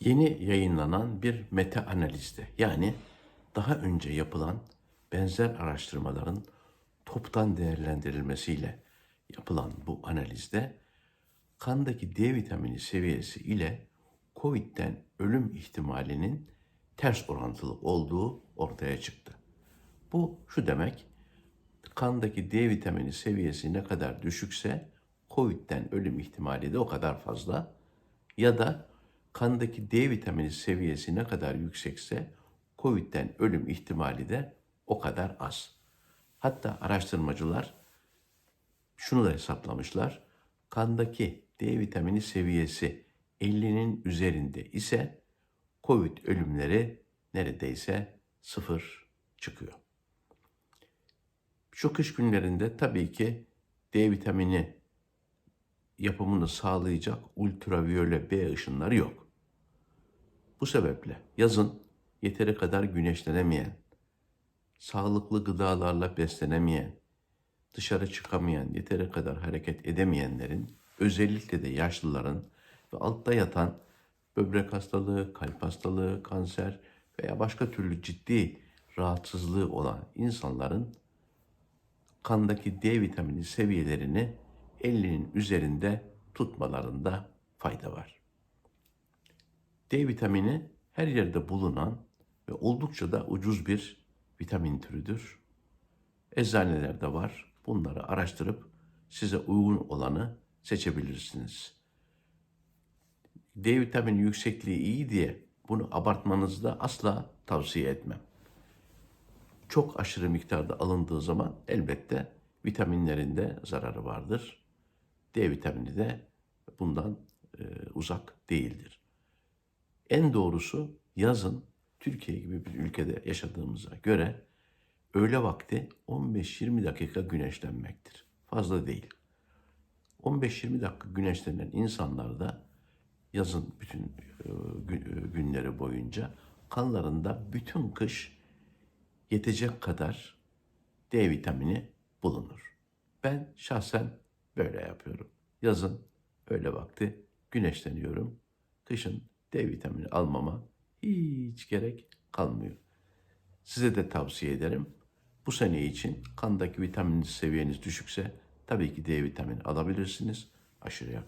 Yeni yayınlanan bir meta analizde yani daha önce yapılan benzer araştırmaların toptan değerlendirilmesiyle yapılan bu analizde kandaki D vitamini seviyesi ile COVID'den ölüm ihtimalinin ters orantılı olduğu ortaya çıktı. Bu şu demek, kandaki D vitamini seviyesi ne kadar düşükse COVID'den ölüm ihtimali de o kadar fazla ya da kandaki D vitamini seviyesi ne kadar yüksekse COVID'den ölüm ihtimali de o kadar az. Hatta araştırmacılar şunu da hesaplamışlar. Kandaki D vitamini seviyesi 50'nin üzerinde ise COVID ölümleri neredeyse sıfır çıkıyor. Şu kış günlerinde tabii ki D vitamini yapımını sağlayacak ultraviyole B ışınları yok. Bu sebeple yazın yeteri kadar güneşlenemeyen, sağlıklı gıdalarla beslenemeyen, dışarı çıkamayan, yeteri kadar hareket edemeyenlerin, özellikle de yaşlıların ve altta yatan böbrek hastalığı, kalp hastalığı, kanser veya başka türlü ciddi rahatsızlığı olan insanların kandaki D vitamini seviyelerini 50'nin üzerinde tutmalarında fayda var. D vitamini her yerde bulunan ve oldukça da ucuz bir vitamin türüdür. Eczanelerde var. Bunları araştırıp size uygun olanı seçebilirsiniz. D vitamini yüksekliği iyi diye bunu abartmanızı da asla tavsiye etmem. Çok aşırı miktarda alındığı zaman elbette vitaminlerinde zararı vardır. D vitamini de bundan e, uzak değildir. En doğrusu yazın Türkiye gibi bir ülkede yaşadığımıza göre öğle vakti 15-20 dakika güneşlenmektir. Fazla değil. 15-20 dakika güneşlenen insanlar da yazın bütün e, e, günleri boyunca kanlarında bütün kış yetecek kadar D vitamini bulunur. Ben şahsen böyle yapıyorum. Yazın öğle vakti güneşleniyorum. Kışın D vitamini almama hiç gerek kalmıyor. Size de tavsiye ederim. Bu sene için kandaki vitamin seviyeniz düşükse tabii ki D vitamini alabilirsiniz. Aşırıya